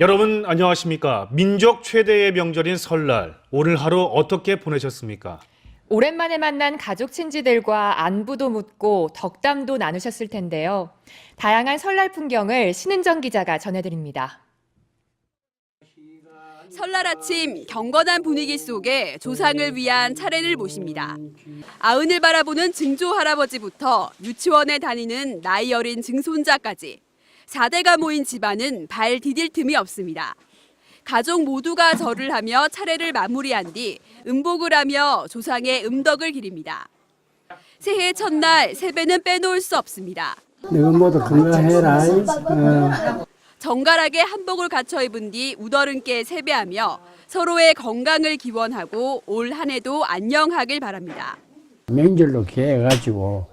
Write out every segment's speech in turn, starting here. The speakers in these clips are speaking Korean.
여러분 안녕하십니까? 민족 최대의 명절인 설날 오늘 하루 어떻게 보내셨습니까? 오랜만에 만난 가족 친지들과 안부도 묻고 덕담도 나누셨을 텐데요. 다양한 설날 풍경을 신은정 기자가 전해드립니다. 설날 아침 경건한 분위기 속에 조상을 위한 차례를 모십니다. 아흔을 바라보는 증조 할아버지부터 유치원에 다니는 나이 어린 증손자까지 4대가 모인 집안은 발 디딜 틈이 없습니다. 가족 모두가 절을 하며 차례를 마무리한 뒤 음복을 하며 조상의 음덕을 기립니다. 새해 첫날 세배는 빼놓을 수 없습니다. 너희 모두 건강해라. 어. 정갈하게 한복을 갖춰 입은 뒤 우더른께 세배하며 서로의 건강을 기원하고 올 한 해도 안녕하길 바랍니다. 명절로 기해가지고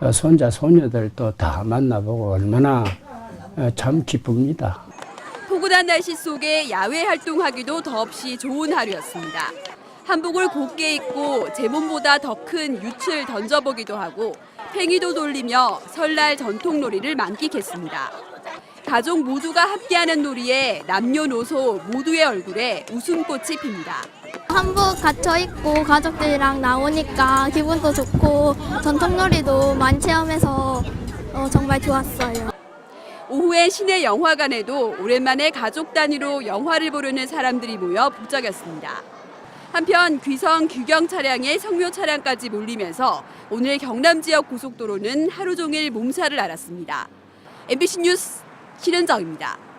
어, 손자 손녀들도 다 만나보고 얼마나 어, 참 기쁩니다. 포근한 날씨 속에 야외 활동하기도 더없이 좋은 하루였습니다. 한복을 곱게 입고 제 몸보다 더 큰 유출 던져보기도 하고 팽이도 돌리며 설날 전통 놀이를 만끽했습니다. 가족 모두가 함께하는 놀이에 남녀노소 모두의 얼굴에 웃음꽃이 핍니다. 한복 갖춰 입고 가족들이랑 나오니까 기분도 좋고 전통 놀이도 많이 체험해서 어, 정말 좋았어요. 오후에 시내 영화관에도 오랜만에 가족 단위로 영화를 보려는 사람들이 모여 북적였습니다. 한편 귀성 규경 차량에 성묘 차량까지 몰리면서 오늘 경남 지역 고속도로는 하루 종일 몸살을 앓았습니다. MBC 뉴스 신은정입니다.